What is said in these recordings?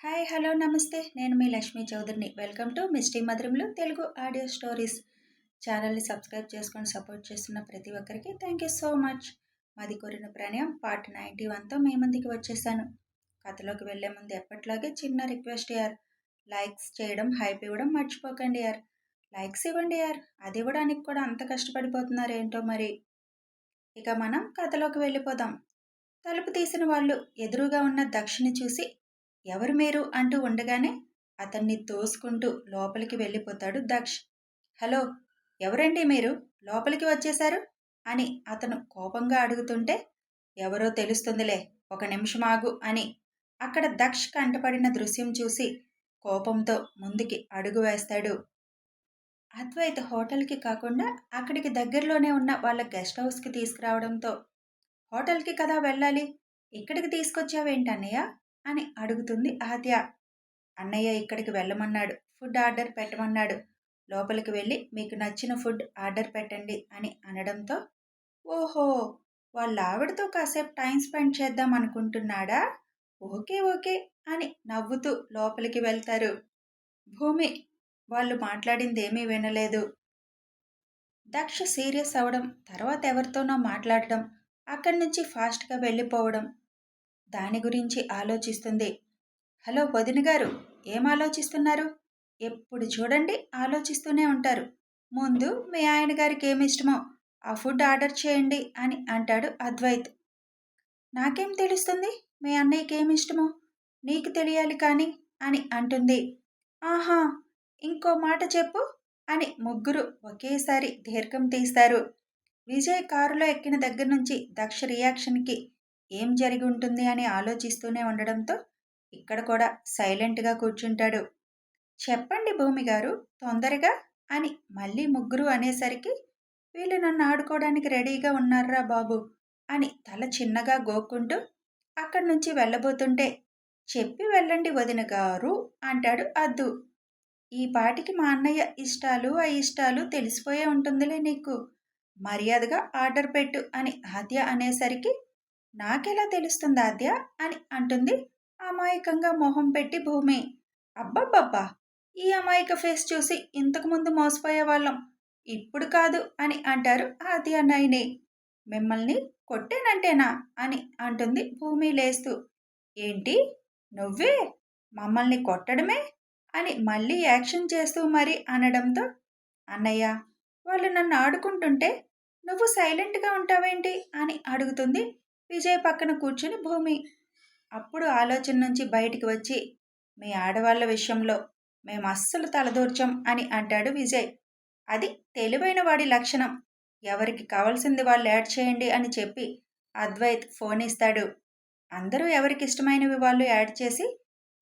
Hi hello నమస్తే. నేను మీ లక్ష్మీ చౌదరిని. వెల్కమ్ టు మిస్టీ మధురంలో తెలుగు ఆడియో స్టోరీస్. ఛానల్ని సబ్స్క్రైబ్ చేసుకొని సపోర్ట్ చేస్తున్న ప్రతి ఒక్కరికి థ్యాంక్ యూ సో మచ్. మాది కోరిన ప్రణయం పార్ట్ నైంటీ వన్తో మీ ముందుకి వచ్చేసాను. కథలోకి వెళ్ళే ముందు ఎప్పట్లాగే చిన్న రిక్వెస్ట్ యార్. లైక్స్ చేయడం హైప్ ఇవ్వడం మర్చిపోకండి యార్. లైక్స్ ఇవ్వండి యార్. అది ఇవ్వడానికి కూడా అంత కష్టపడిపోతున్నారు ఏంటో మరి? ఇక మనం కథలోకి వెళ్ళిపోదాం. తలుపు తీసిన వాళ్ళు ఎదురుగా ఉన్న దక్షిని చూసి ఎవరు మీరు? అంటూ ఉండగానే అతన్ని తోసుకుంటూ లోపలికి వెళ్ళిపోతాడు దక్ష్. హలో ఎవరండి మీరు? లోపలికి వచ్చేశారు? అని అతను కోపంగా అడుగుతుంటే ఎవరో తెలుస్తుందిలే ఒక నిమిషం ఆగు అని. అక్కడ దక్ష్ కంటపడిన దృశ్యం చూసి కోపంతో ముందుకి అడుగు వేస్తాడు. అద్వైత్ హోటల్కి కాకుండా అక్కడికి దగ్గరలోనే ఉన్న వాళ్ళ గెస్ట్ హౌస్కి తీసుకురావడంతో హోటల్కి కదా వెళ్ళాలి? ఇక్కడికి తీసుకొచ్చావేంటన్నయ్య? అని అడుగుతుంది ఆద్య. అన్నయ్య ఇక్కడికి వెళ్ళమన్నాడు. Food order పెట్టమన్నాడు. లోపలికి వెళ్ళి మీకు నచ్చిన ఫుడ్ ఆర్డర్ పెట్టండి అని అనడంతో ఓహో వాళ్ళ ఆవిడతో కాసేపు టైం స్పెండ్ చేద్దాం అనుకుంటున్నాడా? ఓకే ఓకే అని నవ్వుతూ లోపలికి వెళ్తారు. భూమి వాళ్ళు మాట్లాడింది ఏమీ వినలేదు. దక్ష సీరియస్ అవడం తర్వాత ఎవరితోనో మాట్లాడడం అక్కడి నుంచి ఫాస్ట్గా వెళ్ళిపోవడం దాని గురించి ఆలోచిస్తుంది. హలో వదిన గారు ఏం ఆలోచిస్తున్నారు? ఎప్పుడు చూడండి ఆలోచిస్తూనే ఉంటారు. ముందు మీ ఆయన గారికి ఏమి ఇష్టమో ఆ ఫుడ్ ఆర్డర్ చేయండి అని అంటాడు అద్వైత్. నాకేం తెలుస్తుంది? మీ అన్నయ్యకి ఏమి ఇష్టమో? నీకు తెలియాలి కానీ అని అంటుంది. ఆహా ఇంకో మాట చెప్పు అని ముగ్గురు ఒకేసారి దీర్ఘం తీస్తారు. విజయ్ కారులో ఎక్కిన దగ్గర నుంచి దక్ష రియాక్షన్కి ఏం జరిగి ఉంటుంది అని ఆలోచిస్తూనే ఉండడంతో ఇక్కడ కూడా సైలెంట్గా కూర్చుంటాడు. చెప్పండి భూమి గారు తొందరగా అని మళ్ళీ ముగ్గురు అనేసరికి వీళ్ళు నన్ను ఆడుకోవడానికి రెడీగా ఉన్నారా బాబు అని తల చిన్నగా గోక్కుంటూ అక్కడి నుంచి వెళ్ళబోతుంటే చెప్పి వెళ్ళండి వదిన గారు అంటాడు అద్దు. ఈ పాటికి మా అన్నయ్య ఇష్టాలు అయిష్టాలు తెలిసిపోయే ఉంటుందిలే నీకు. మర్యాదగా ఆర్డర్ పెట్టు అని హత్య అనేసరికి నాకెలా తెలుస్తుంది ఆద్య? అని అంటుంది. అమాయకంగా మొహం పెట్టి భూమి. అబ్బబ్బబ్బా! ఈ అమాయక ఫేస్ చూసి ఇంతకుముందు మోసపోయే వాళ్ళం. ఇప్పుడు కాదు అని అంటారు ఆద్య నైని. మిమ్మల్ని కొట్టేనంటేనా? అని అంటుంది భూమి లేస్తూ. ఏంటి? నువ్వే? మమ్మల్ని కొట్టడమే? అని మళ్ళీ యాక్షన్ చేస్తూ మరి అనడంతో. అన్నయ్య వాళ్ళు నన్ను ఆడుకుంటుంటే నువ్వు సైలెంట్గా ఉంటావేంటి? అని అడుగుతుంది విజయ్ పక్కన కూర్చుని భూమి. అప్పుడు ఆలోచన నుంచి బయటికి వచ్చి మీ ఆడవాళ్ళ విషయంలో మేము అస్సలు తలదూర్చం అని అంటాడు విజయ్. అది తెలివైన వాడి లక్షణం. ఎవరికి కావాల్సింది వాళ్ళు యాడ్ చేయండి అని చెప్పి అద్వైత్ ఫోన్ ఇస్తాడు. అందరూ ఎవరికి ఇష్టమైనవి వాళ్ళు యాడ్ చేసి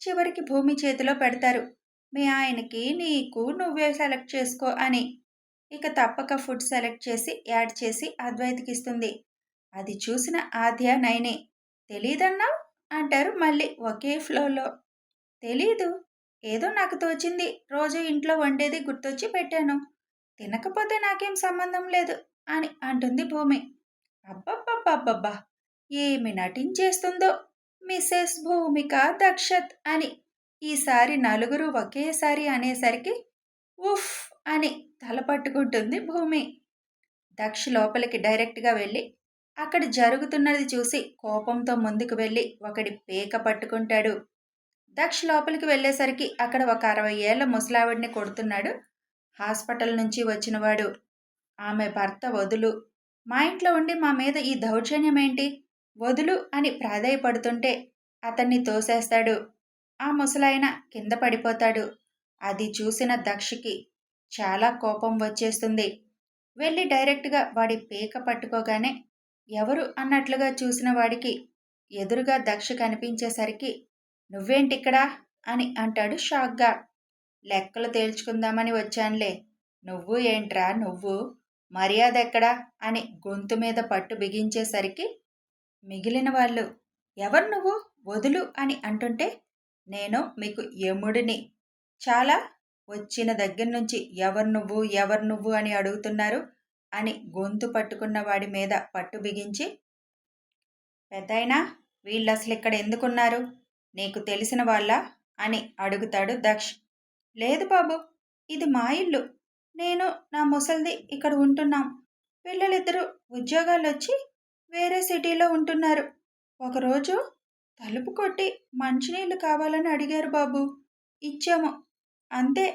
చివరికి భూమి చేతిలో పెడతారు. మీ ఆయనకి నీకు నువ్వే సెలెక్ట్ చేసుకో అని. ఇక తప్పక ఫుడ్ సెలెక్ట్ చేసి యాడ్ చేసి అద్వైత్కి ఇస్తుంది. అది చూసిన ఆద్య నైనే తెలీదన్నావు? అంటారు మళ్ళీ ఒకే ఫ్లోలో. తెలీదు. ఏదో నాకు తోచింది. రోజు ఇంట్లో వండేది గుర్తొచ్చి పెట్టాను. తినకపోతే నాకేం సంబంధం లేదు అని అంటుంది భూమి. అబ్బబ్బబ్బబ్బబ్బా! ఏమి నటించేస్తుందో మిస్సెస్ భూమిక దక్షత్ అని ఈసారి నలుగురు ఒకేసారి అనేసరికి ఉఫ్ అని తల పట్టుకుంటుంది భూమి. దక్ష లోపలికి డైరెక్ట్గా వెళ్ళి అక్కడ జరుగుతున్నది చూసి కోపంతో ముందుకు వెళ్ళి ఒకడి పేక పట్టుకుంటాడు. దక్ష లోపలికి వెళ్ళేసరికి అక్కడ ఒక అరవై ఏళ్ళ ముసలావిడిని కొడుతున్నాడు. హాస్పిటల్ నుంచి వచ్చినవాడు. ఆమె భర్త వదులు. మా ఇంట్లో ఉండి మా మీద ఈ దౌర్జన్యం ఏంటి? వదులు అని ప్రాధాయపడుతుంటే అతన్ని తోసేస్తాడు. ఆ ముసలాయన కింద పడిపోతాడు. అది చూసిన దక్షకి చాలా కోపం వచ్చేస్తుంది. వెళ్ళి డైరెక్ట్గా వాడి పేక పట్టుకోగానే ఎవరు అన్నట్లుగా చూసిన వాడికి ఎదురుగా దక్ష కనిపించేసరికి నువ్వేంటిక్కడా? అని అంటాడు షాక్గా. లెక్కలు తేల్చుకుందామని వచ్చానులే. నువ్వు ఏంట్రా నువ్వు? మర్యాద ఎక్కడా అని గొంతు మీద పట్టు బిగించేసరికి మిగిలిన వాళ్ళు ఎవరు నువ్వు? వదులు అని అంటుంటే నేను మీకు యముడిని. చాలా వచ్చిన దగ్గర నుంచి ఎవరు నువ్వు ఎవరు నువ్వు అని అడుగుతున్నారు అని గొంతు పట్టుకున్న వాడి మీద పట్టు బిగించి పెద్దయినా వీళ్ళు అసలు ఇక్కడ ఎందుకున్నారు? నీకు తెలిసిన వాళ్ళ? అని అడుగుతాడు దక్ష్. లేదు బాబు ఇది మా ఇల్లు. నేను నా ముసల్ది ఇక్కడ ఉంటున్నాం. పిల్లలిద్దరూ ఉద్యోగాలు వచ్చి వేరే సిటీలో ఉంటున్నారు. ఒకరోజు తలుపు కొట్టి మంచినీళ్ళు కావాలని అడిగారు బాబు. ఇచ్చాము. అంతే.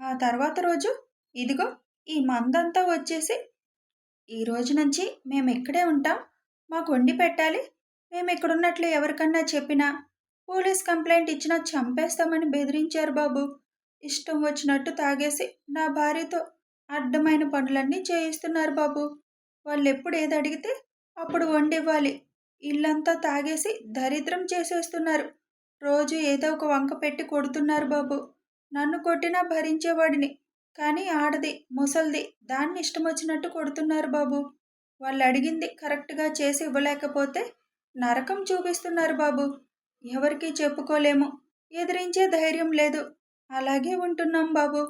ఆ తర్వాత రోజు ఇదిగో ఈ మందంతా వచ్చేసి ఈ రోజు నుంచి మేము ఇక్కడే ఉంటాం. మాకు వండి పెట్టాలి. మేము ఇక్కడున్నట్లు ఎవరికన్నా చెప్పినా పోలీస్ కంప్లైంట్ ఇచ్చినా చంపేస్తామని బెదిరించారు బాబు. ఇష్టం వచ్చినట్టు తాగేసి నా భార్యతో అడ్డమైన పనులన్నీ చేయిస్తున్నారు బాబు. వాళ్ళు ఎప్పుడు ఏది అడిగితే అప్పుడు వండివ్వాలి. ఇల్లంతా తాగేసి దరిద్రం చేసేస్తున్నారు. రోజు ఏదో ఒక వంక పెట్టి కొడుతున్నారు బాబు. నన్ను కొట్టినా భరించేవాడిని. కానీ ఆడది ముసల్ది దాన్ని ఇష్టం వచ్చినట్టు కొడుతున్నారు బాబు. వాళ్ళు అడిగింది కరెక్ట్గా చేసి ఇవ్వలేకపోతే నరకం చూపిస్తున్నారు బాబు. ఎవరికీ చెప్పుకోలేము ఎదిరించే ధైర్యం లేదు. అలాగే ఉంటున్నాం బాబు.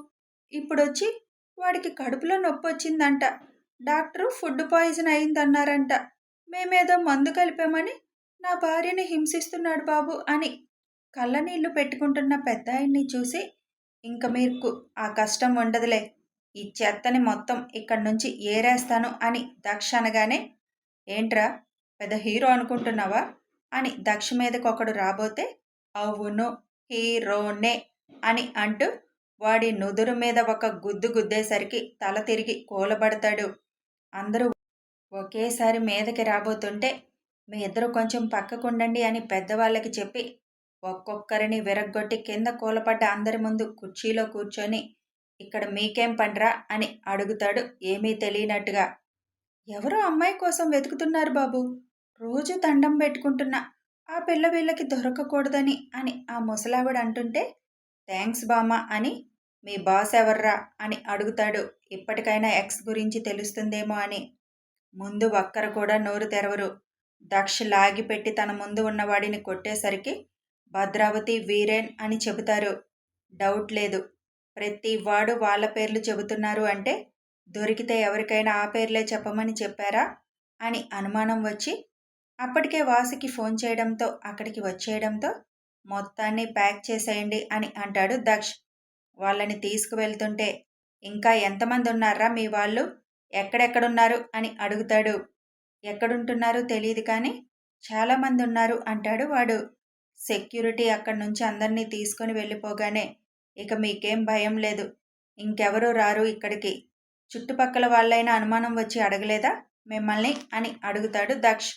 ఇప్పుడొచ్చి వాడికి కడుపులో నొప్పి వచ్చిందంట డాక్టరు ఫుడ్ పాయిజన్ అయిందన్నారంట. మేమేదో మందు కలిపామని నా భార్యని హింసిస్తున్నాడు బాబు అని కళ్ళనీళ్ళు పెట్టుకుంటున్న పెద్ద ఆయన్ని చూసి ఇంక మీకు ఆ కష్టం ఉండదులే. ఈ చెత్తని మొత్తం ఇక్కడి నుంచి ఏరేస్తాను అని దక్ష అనగానే ఏంట్రా పెద్ద హీరో అనుకుంటున్నావా? అని దక్ష మీదకి ఒకడు రాబోతే అవును హీరోనే అని అంటూ వాడి నుదురు మీద ఒక గుద్దు గుద్దేసరికి తల తిరిగి కూలబడతాడు. అందరూ ఒకేసారి మీదకి రాబోతుంటే మీ ఇద్దరు కొంచెం పక్కకుండండి అని పెద్దవాళ్ళకి చెప్పి ఒక్కొక్కరిని విరగ్గొట్టి కింద కూలపడ్డ అందరి ముందు కుర్చీలో కూర్చొని ఇక్కడ మీకేం పండ్రా? అని అడుగుతాడు ఏమీ తెలియనట్టుగా. ఎవరో అమ్మాయి కోసం వెతుకుతున్నారు బాబు. రోజు దండం పెట్టుకుంటున్నా. ఆ పిల్ల వీళ్ళకి దొరకకూడదని అని ఆ ముసలావిడ అంటుంటే థ్యాంక్స్ బామ్మ అని మీ బాస్ ఎవర్రా? అని అడుగుతాడు ఇప్పటికైనా ఎక్స్ గురించి తెలుస్తుందేమో అని. ముందు ఒక్కరు కూడా నోరు తెరవరు. దక్ష లాగిపెట్టి తన ముందు ఉన్నవాడిని కొట్టేసరికి భద్రావతి వీరేన్ అని చెబుతారు. డౌట్ లేదు. ప్రతి వాడు వాళ్ళ పేర్లు చెబుతున్నారు అంటే దొరికితే ఎవరికైనా ఆ పేర్లే చెప్పమని చెప్పారా? అని అనుమానం వచ్చి అప్పటికే వాసుకి ఫోన్ చేయడంతో అక్కడికి వచ్చేయడంతో మొత్తాన్ని ప్యాక్ చేసేయండి అని అంటాడు దక్ష్. వాళ్ళని తీసుకువెళ్తుంటే ఇంకా ఎంతమంది ఉన్నారా మీ వాళ్ళు? ఎక్కడెక్కడున్నారు? అని అడుగుతాడు. ఎక్కడుంటున్నారో తెలియదు కానీ చాలామంది ఉన్నారు అంటాడు వాడు. సెక్యూరిటీ అక్కడి నుంచి అందరినీ తీసుకొని వెళ్ళిపోగానే ఇక మీకేం భయం లేదు. ఇంకెవరూ రారు ఇక్కడికి. చుట్టుపక్కల వాళ్ళైనా అనుమానం వచ్చి అడగలేదా? మిమ్మల్ని? అని అడుగుతాడు దక్ష్.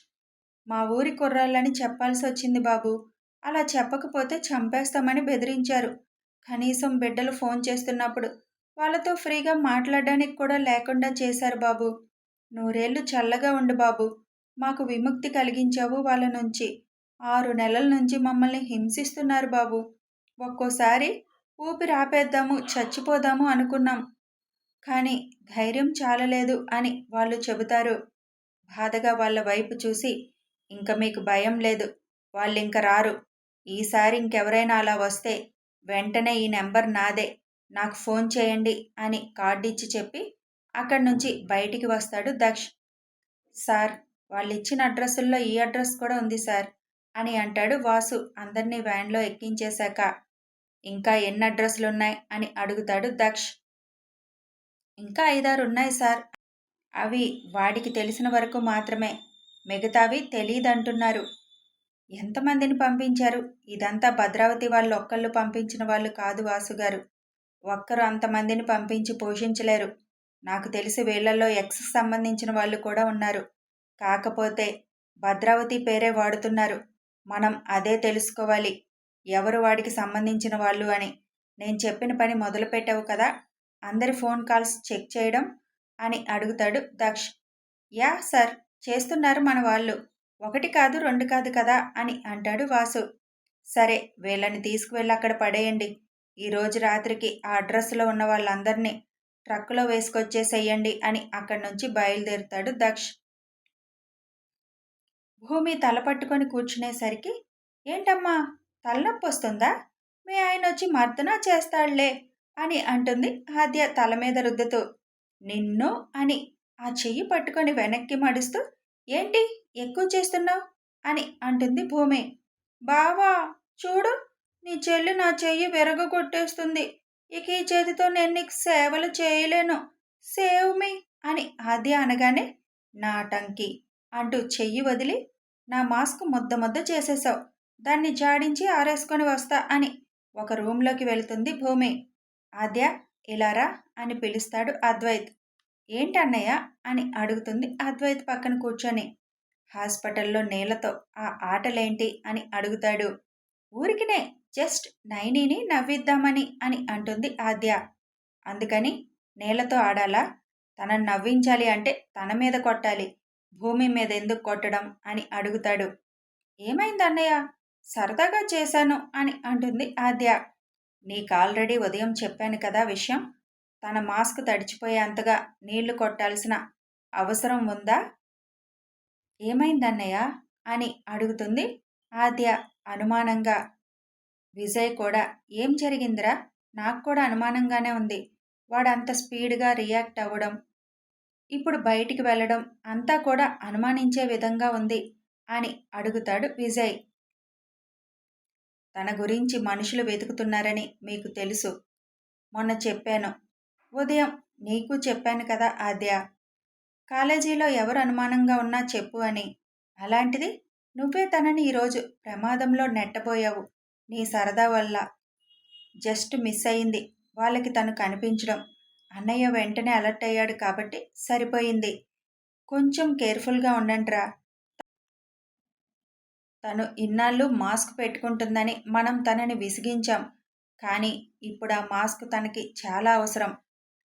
మా ఊరి కుర్రాళ్ళని చెప్పాల్సి వచ్చింది బాబు. అలా చెప్పకపోతే చంపేస్తామని బెదిరించారు. కనీసం బిడ్డలు ఫోన్ చేస్తున్నప్పుడు వాళ్ళతో ఫ్రీగా మాట్లాడడానికి కూడా లేకుండా చేశారు బాబు. నూరేళ్ళు చల్లగా ఉండు బాబు. మాకు విముక్తి కలిగించావు వాళ్ళ నుంచి. ఆరు నెలల నుంచి మమ్మల్ని హింసిస్తున్నారు బాబు. ఒక్కోసారి ఊపిరి ఆపేద్దాము చచ్చిపోదాము అనుకున్నాం. కానీ ధైర్యం చాలలేదు అని వాళ్ళు చెబుతారు. బాధగా వాళ్ళ వైపు చూసి ఇంక మీకు భయం లేదు వాళ్ళు రారు. ఈసారి ఇంకెవరైనా అలా వస్తే వెంటనే ఈ నెంబర్ నాదే నాకు ఫోన్ చేయండి అని కార్డు ఇచ్చి చెప్పి అక్కడి నుంచి బయటికి వస్తాడు దక్ష్. సార్ వాళ్ళు ఇచ్చిన అడ్రస్సుల్లో ఈ అడ్రస్ కూడా ఉంది సార్. అని అంటాడు వాసు. అందరినీ వ్యాన్లో ఎక్కించేశాక ఇంకా ఎన్ని అడ్రస్లు ఉన్నాయి అని అడుగుతాడు దక్ష్. ఇంకా ఐదారు ఉన్నాయి సార్. అవి వాడికి తెలిసిన వరకు మాత్రమే. మిగతావి తెలియదంటున్నారు ఎంతమందిని పంపించారు? ఇదంతా భద్రావతి వాళ్ళు ఒక్కళ్ళు పంపించిన వాళ్ళు కాదు వాసుగారు ఒక్కరు అంతమందిని పంపించి పోషించలేరు. నాకు తెలిసి వీళ్ళలో ఎక్స్కి సంబంధించిన వాళ్ళు కూడా ఉన్నారు. కాకపోతే భద్రావతి పేరే వాడుతున్నారు. మనం అదే తెలుసుకోవాలి. ఎవరు వాడికి సంబంధించిన వాళ్ళు అని. నేను చెప్పిన పని మొదలుపెట్టావు కదా అందరి ఫోన్ కాల్స్ చెక్ చేయడం అని అడుగుతాడు దక్ష్. యా సార్ చేస్తున్నారు మన వాళ్ళు. ఒకటి కాదు రెండు కాదు కదా అని అంటాడు వాసు. సరే వీళ్ళని తీసుకువెళ్ళి అక్కడ పడేయండి. ఈరోజు రాత్రికి ఆ అడ్రస్లో ఉన్న వాళ్ళందరినీ ట్రక్కులో వేసుకొచ్చేసేయండి అని అక్కడి నుంచి బయలుదేరుతాడు దక్ష్. భూమి తల పట్టుకొని కూర్చునేసరికి ఏంటమ్మా తలనొప్పి వస్తుందా? మీ ఆయన వచ్చి మర్దనా చేస్తాడులే అని అంటుంది ఆద్య తల మీద రుద్దుతూ. నిన్ను అని ఆ చెయ్యి పట్టుకొని వెనక్కి మడుస్తూ ఏంటి? ఎక్కువ చేస్తున్నావు? అని అంటుంది భూమి. బావా చూడు నీ చెల్లి నా చెయ్యి విరగొట్టేస్తుంది ఇక ఈ చేతితో నేను నీకు సేవలు చేయలేను. సేవ్ మీ అని ఆద్య అనగానే నాటంకి అంటూ చెయ్యి వదిలి నా మాస్క్ ముద్ద ముద్ద చేసేశావు. దాన్ని జాడించి ఆరేసుకొని వస్తా అని ఒక రూమ్లోకి వెళుతుంది భూమి. ఆద్య ఇలారా? అని పిలుస్తాడు అద్వైత్. ఏంటన్నయ్య? అని అడుగుతుంది అద్వైత్ పక్కన కూర్చొని. హాస్పిటల్లో నేలతో ఆ ఆటలేంటి? అని అడుగుతాడు. ఊరికినే జస్ట్ నైనీని నవ్విద్దామని అని అంటుంది ఆద్య. అందుకని నేలతో ఆడాలా? తనను నవ్వించాలి అంటే తన మీద కొట్టాలి. భూమి మీద ఎందుకు కొట్టడం అని అడుగుతాడు. ఏమైంది అన్నయ్య? సరదాగా చేశాను అని అంటుంది ఆద్య. నీకు ఆల్రెడీ ఉదయం చెప్పాను కదా విషయం? తన మాస్క్ తడిచిపోయేంతగా నీళ్ళు కొట్టాల్సిన అవసరం ఉందా? ఏమైందన్నయ్య అని అడుగుతుంది ఆద్య అనుమానంగా. విజయ్ కూడా ఏం జరిగిందిరా? నాకు కూడా అనుమానంగానే ఉంది. వాడు అంత స్పీడ్గా రియాక్ట్ అవ్వడం ఇప్పుడు బయటికి వెళ్ళడం అంతా కూడా అనుమానించే విధంగా ఉంది అని అడుగుతాడు విజయ్. తన గురించి మనుషులు వెతుకుతున్నారని మీకు తెలుసు. మొన్న చెప్పాను. ఉదయం నీకు చెప్పాను కదా ఆద్య. కాలేజీలో ఎవరు అనుమానంగా ఉన్నా చెప్పు అని. అలాంటిది నువ్వే తనని ఈరోజు ప్రమాదంలో నెట్టబోయావు నీ సరదా వల్ల. జస్ట్ మిస్ అయింది. వాళ్ళకి తను కనిపించడం. అన్నయ్య వెంటనే అలర్ట్ అయ్యాడు కాబట్టి సరిపోయింది. కొంచెం కేర్ఫుల్గా ఉండండిరా. తను ఇన్నాళ్ళు మాస్క్ పెట్టుకుంటుందని మనం తనని విసిగించాం. కానీ ఇప్పుడు ఆ మాస్క్ తనకి చాలా అవసరం.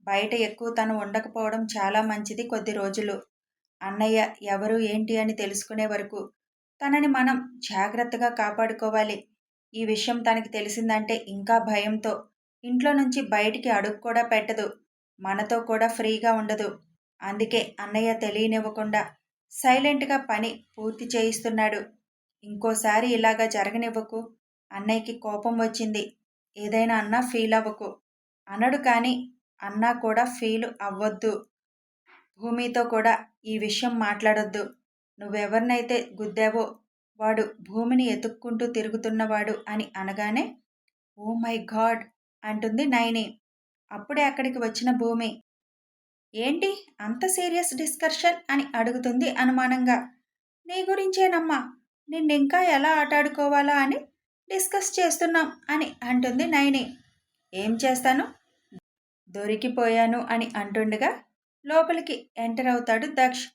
బయట ఎక్కువ తను ఉండకపోవడం చాలా మంచిది కొద్ది రోజులు. అన్నయ్య ఎవరు ఏంటి అని తెలుసుకునే వరకు తనని మనం జాగ్రత్తగా కాపాడుకోవాలి. ఈ విషయం తనకి తెలిసిందంటే ఇంకా భయంతో ఇంట్లో నుంచి బయటికి అడుగు కూడా పెట్టదు. మనతో కూడా ఫ్రీగా ఉండదు. అందుకే అన్నయ్య తెలియనివ్వకుండా సైలెంట్గా పని పూర్తి చేయిస్తున్నాడు. ఇంకోసారి ఇలాగా జరగనివ్వకు. అన్నయ్యకి కోపం వచ్చింది. ఏదైనా అన్నా ఫీల్ అవ్వకు. అనడు కానీ అన్నా కూడా ఫీల్ అవ్వద్దు. భూమితో కూడా ఈ విషయం మాట్లాడొద్దు. నువ్వెవరినైతే గుద్దావో వాడు భూమిని ఎతుక్కుంటూ తిరుగుతున్నవాడు అని అనగానే ఓ మై గాడ్ అంటుంది నైని. అప్పుడే అక్కడికి వచ్చిన భూమి. ఏంటి? అంత సీరియస్ డిస్కర్షన్? అని అడుగుతుంది అనుమానంగా. నీ గురించేనమ్మా. నిన్నింకా ఎలా ఆటాడుకోవాలా అని డిస్కస్ చేస్తున్నాం అని అంటుంది నైని ఏం చేస్తాను? దొరికిపోయాను అని అంటుండగా లోపలికి ఎంటర్ అవుతాడు దక్ష్.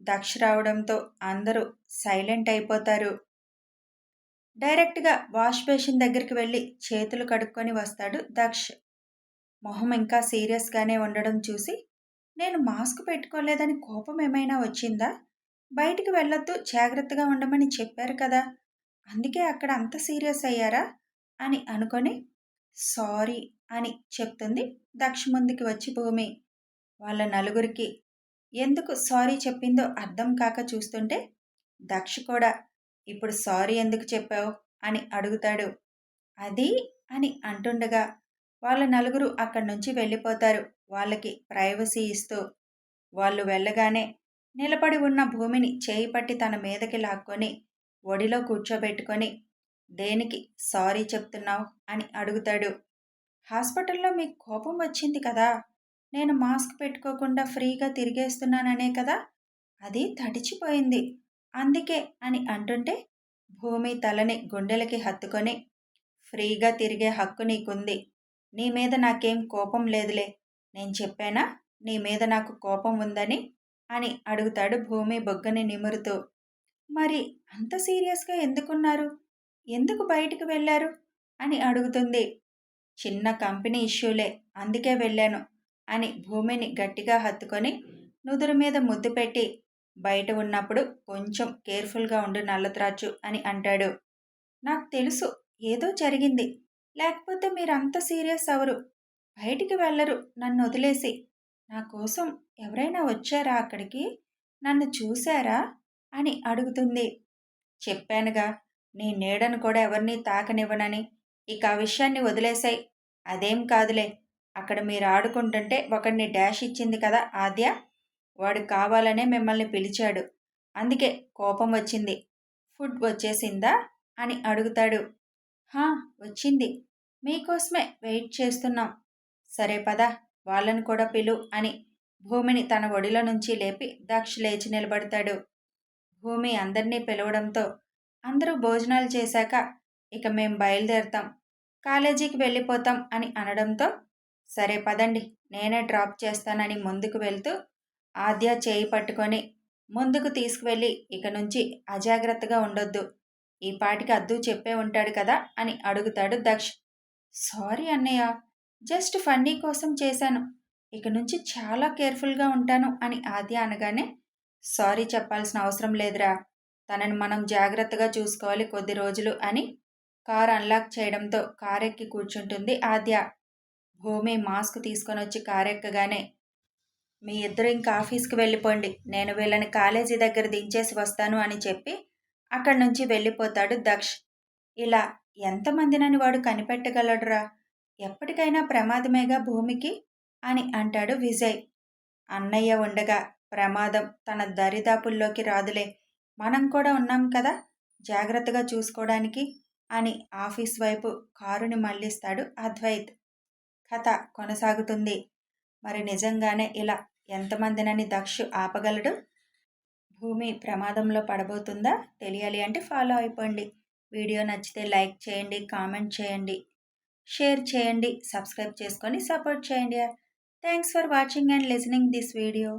దక్ష్ రావడంతో అందరూ సైలెంట్ అయిపోతారు. డైరెక్ట్గా వాష్ బేసిన్ దగ్గరికి వెళ్ళి చేతులు కడుక్కొని వస్తాడు దక్ష్. మొహం ఇంకా సీరియస్గానే ఉండడం చూసి నేను మాస్క్ పెట్టుకోలేదని కోపం ఏమైనా వచ్చిందా? బయటికి వెళ్ళొద్దు జాగ్రత్తగా ఉండమని చెప్పారు కదా. అందుకే అక్కడ అంత సీరియస్ అయ్యారా? అని అనుకొని సారీ అని చెప్తుంది దక్ష ముందుకి వచ్చి భూమి. వాళ్ళ నలుగురికి ఎందుకు సారీ చెప్పిందో అర్థం కాక చూస్తుంటే దక్ష కూడా ఇప్పుడు సారీ ఎందుకు చెప్పావు? అని అడుగుతాడు. అది అని అంటుండగా వాళ్ళ నలుగురు అక్కడి నుంచి వెళ్ళిపోతారు. వాళ్ళకి ప్రైవసీ ఇస్తూ వాళ్ళు వెళ్ళగానే నిలబడి ఉన్న భూమిని చేయి పట్టి తన మీదకి లాక్కొని ఒడిలో కూర్చోబెట్టుకొని దేనికి సారీ చెప్తున్నావు? అని అడుగుతాడు. హాస్పిటల్లో మీకు కోపం వచ్చింది కదా నేను మాస్క్ పెట్టుకోకుండా ఫ్రీగా తిరిగేస్తున్నాననే కదా అది తడిచిపోయింది. అందుకే అని అంటుంటే భూమి తలని గుండెలకి హత్తుకొని ఫ్రీగా తిరిగే హక్కు నీకుంది. నీ మీద నాకేం కోపం లేదులే. నేను చెప్పానా? నీ మీద నాకు కోపం ఉందని? అని అడుగుతాడు భూమి బొగ్గని నిమురుతూ. మరి అంత సీరియస్గా ఎందుకున్నారు? ఎందుకు బయటికి వెళ్ళారు? అని అడుగుతుంది. చిన్న కంపెనీ ఇష్యూలే అందుకే వెళ్ళాను అని భూమిని గట్టిగా హత్తుకొని నుదురు మీద ముద్దు పెట్టి బయట ఉన్నప్పుడు కొంచెం కేర్ఫుల్గా ఉండు నల్లత్రాచు అని అంటాడు. నాకు తెలుసు ఏదో జరిగింది. లేకపోతే మీరంత సీరియస్ అవరు బయటికి వెళ్ళరు. నన్ను వదిలేసి. నా కోసం ఎవరైనా వచ్చారా అక్కడికి? నన్ను చూశారా? అని అడుగుతుంది. చెప్పానుగా. నీ నీడను కూడా ఎవరిని తాకనివ్వనని. ఇక ఆ విషయాన్ని వదిలేసాయి. అదేం కాదులే. అక్కడ మీరు ఆడుకుంటుంటే ఒకడిని డాష్ ఇచ్చింది కదా ఆద్య? వాడు కావాలనే మిమ్మల్ని పిలిచాడు. అందుకే కోపం వచ్చింది. ఫుడ్ వచ్చేసిందా? అని అడుగుతాడు. హా వచ్చింది. మీకోసమే వెయిట్ చేస్తున్నాం. సరే పద వాళ్ళని కూడా పిలు అని భూమిని తన ఒడిలో నుంచి లేపి దక్ష లేచి నిలబడతాడు. భూమి అందరినీ పిలవడంతో అందరూ భోజనాలు చేశాక ఇక మేం బయలుదేరుతాం. కాలేజీకి వెళ్ళిపోతాం అని అనడంతో సరే పదండి నేనే డ్రాప్ చేస్తానని ముందుకు వెళ్తూ ఆద్య చేయి పట్టుకొని ముందుకు తీసుకువెళ్ళి ఇక నుంచి అజాగ్రత్తగా ఉండొద్దు. ఈ పాటికి అద్దు చెప్పే ఉంటాడు కదా అని అడుగుతాడు దక్ష్. సారీ అన్నయ్య జస్ట్ ఫన్నీ కోసం చేశాను. ఇక నుంచి చాలా కేర్ఫుల్గా ఉంటాను అని ఆద్య అనగానే సారీ చెప్పాల్సిన అవసరం లేదురా. తనని మనం జాగ్రత్తగా చూసుకోవాలి కొద్ది రోజులు అని కార్ అన్లాక్ చేయడంతో కార్ ఎక్కి కూర్చుంటుంది ఆద్య. భూమి మాస్క్ తీసుకొని వచ్చి కార్ ఎక్కగానే మీ ఇద్దరు ఇంకా ఆఫీస్కి వెళ్ళిపోండి. నేను వీళ్ళని కాలేజీ దగ్గర దించేసి వస్తాను అని చెప్పి అక్కడి నుంచి వెళ్ళిపోతాడు దక్ష్. ఇలా ఎంతమందినని వాడు కనిపెట్టగలడురా? ఎప్పటికైనా ప్రమాదమేగా భూమికి? అని అంటాడు విజయ్. అన్నయ్య ఉండగా ప్రమాదం తన దరిదాపుల్లోకి రాదులే. మనం కూడా ఉన్నాం కదా? జాగ్రత్తగా చూసుకోవడానికి అని ఆఫీస్ వైపు కారుని మళ్ళిస్తాడు అద్వైత్. కథ కొనసాగుతుంది. మరి నిజంగానే ఇలా ఎంతమందినని దక్షు ఆపగలడు? భూమి ప్రమాదంలో పడబోతుందా? తెలియాలి అంటే ఫాలో అయిపోండి. వీడియో నచ్చితే లైక్ చేయండి కామెంట్ చేయండి షేర్ చేయండి సబ్స్క్రైబ్ చేసుకొని సపోర్ట్ చేయండి. Thanks for watching and listening this video